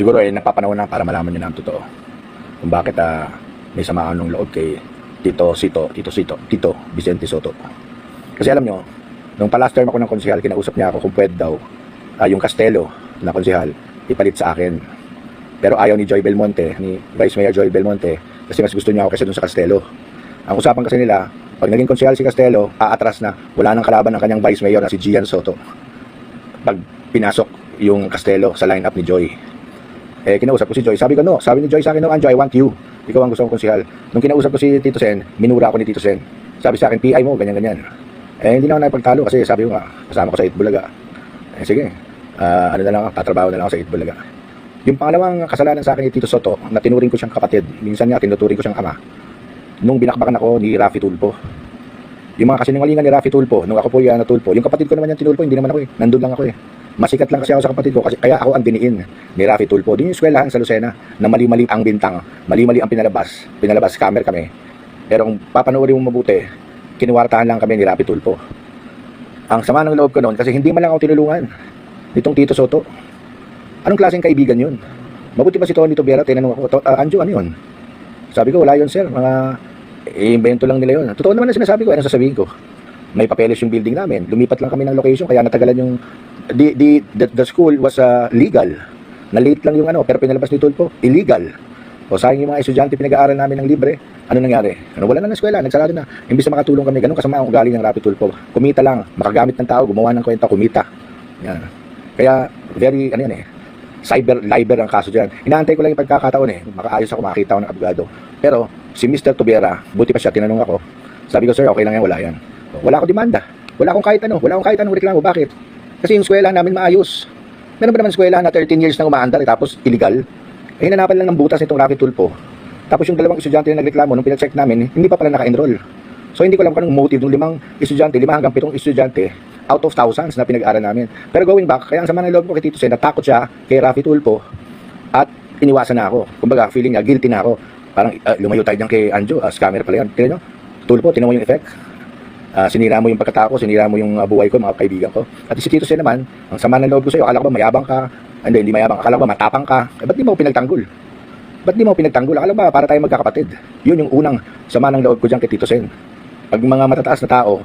siguro ay napapanahon na para malaman nyo na ang totoo. Kung bakit ah, may samaan ng loob kay Tito Sito, Tito Sito, Tito Vicente Soto. Kasi alam nyo, nung palast term ako ng konsehal, kinausap niya ako kung pwede daw ah, yung Castelo na konsehal ipalit sa akin. Pero ayaw ni Joy Belmonte, ni Vice Mayor Joy Belmonte, kasi mas gusto niya ako kasi dun sa Castelo. Ang usapan kasi nila, pag naging konsehal si Castelo, aatras na, wala nang kalaban ng kanyang Vice Mayor na si Gian Soto. Pag pinasok yung Castelo sa lineup ni Joy. Eh, kinausap ko si Joy. Sabi ko, no. Sabi ni Joy sa akin, no, Anjo, I want you. Ikaw ang gusto kong konsehal. Nung kinausap ko si Tito Sen, minura ako ni Tito Sen. Sabi sa akin, PI mo, ganyan-ganyan. Eh, hindi na ako nakipagtalo kasi sabi ko nga, kasama ko sa Itbulaga. Eh, sige. Ah, ano na lang, tatrabaho na lang ako sa Itbulaga. Yung pangalawang kasalanan sa akin ni Tito Soto, na tinuring ko siyang kapatid, minsan nga tinuturing ko siyang ama, nung binakbakan ako ni Rafi Tulpo. Yung mga kasinungalingan ni Rafi Tulpo, nung ako po yan na Tulpo, yung kapatid ko naman yung tinulpo, hindi naman ako eh. Nandun lang ako eh. Masikat lang kasi ako sa kapatid ko, kasi kaya ako ang diniin ni Rafi Tulpo. Din yung eskwelahan sa Lucena, na mali-mali ang bintang, mali-mali ang pinalabas. Pinalabas camera kami. Pero kung papanoorin mo mabuti, kinuwartahan lang kami ni Rafi Tulpo. Ang sama ng loob ko noon, kasi hindi man lang ako tinulungan nitong Tito Soto. Anong klaseng kaibigan yun? Mabuti pa si Tony Tobiera, tinanong ako, "To- ah, Anjo, ano yun? Sabi ko, wala yun sir, mga i-invento lang nila yun. Totoo naman ang sinasabi ko, ano sasabihin ko? May papeles yung building namin, lumipat lang kami ng location, kaya natagalan yung, the, the, the, the school was uh, legal. Na-late lang yung ano, pero pinalabas ni Tulpo, illegal. O sayang yung mga estudyante pinag-aaral namin ng libre. Ano nangyari? Ano, wala na ng eskwela, nagsarado na. Imbis na makatulong kami, ganun kasama ang ugali ng Rapid Tulpo. Kumita lang, makagamit ng tao, gumawa ng kwenta, kumita. Yan. Kaya, very, ano yan eh, cyber liber ang kaso dyan. Inaantay ko lang yung pagkakataon eh. Makaayos ako, makakita ako ng abogado. Pero, si Mr. Tobera, buti pa siya, tinanong ako. Sabi ko, sir, okay lang yan, wala yan. Wala akong demanda. Wala akong kahit ano. Wala akong kahit anong reklamo. Bakit? Kasi yung eskwela namin maayos. Meron ba naman eskwela na 13 years na umaandar eh, tapos illegal? Eh, hinanapan lang ng butas nitong Rafi Tulpo. Tapos yung dalawang estudyante na nagreklamo, nung pinacheck namin, hindi pa pala naka-enroll. So hindi ko alam kung motive ng limang estudyante, lima hanggang pitong estudyante, out of thousands na pinag-aaral namin. Pero going back, kaya ang sama ng loob ko kay Tito Sen, natakot siya kay Rafi Tulpo at iniwasan na ako. Kumbaga, feeling niya, guilty na ako. Parang uh, lumayo tayo dyan kay Anjo, as camera pala yan. Tignan nyo, Tulpo, tinan mo yung effect. Ah, sinira mo yung pagkatao ko, sinira mo yung uh, buhay ko, mga kaibigan ko. At si Tito naman, ang sama ng loob ko sa'yo, akala ko ba mayabang ka? Hindi, hindi mayabang. Akala ko ba matapang ka? Eh, ba't di mo pinagtanggol? Ba't di mo pinagtanggol? Akala ba para tayo magkakapatid? Yun yung unang sama ng loob ko dyan kay Tito Sen. Pag mga matataas na tao,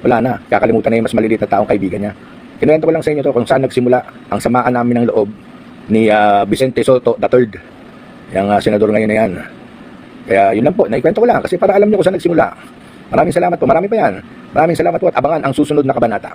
wala na. Kakalimutan na yung mas maliliit na taong kaibigan niya. Kinuwento ko lang sa inyo to kung saan nagsimula ang samaan namin ng loob ni ah, Vicente Soto III. Yung ah, senador ngayon na yan. Kaya yun lang po, naikwento ko lang kasi para alam niyo kung saan nagsimula. Maraming salamat po, marami pa yan. Maraming salamat po at abangan ang susunod na kabanata.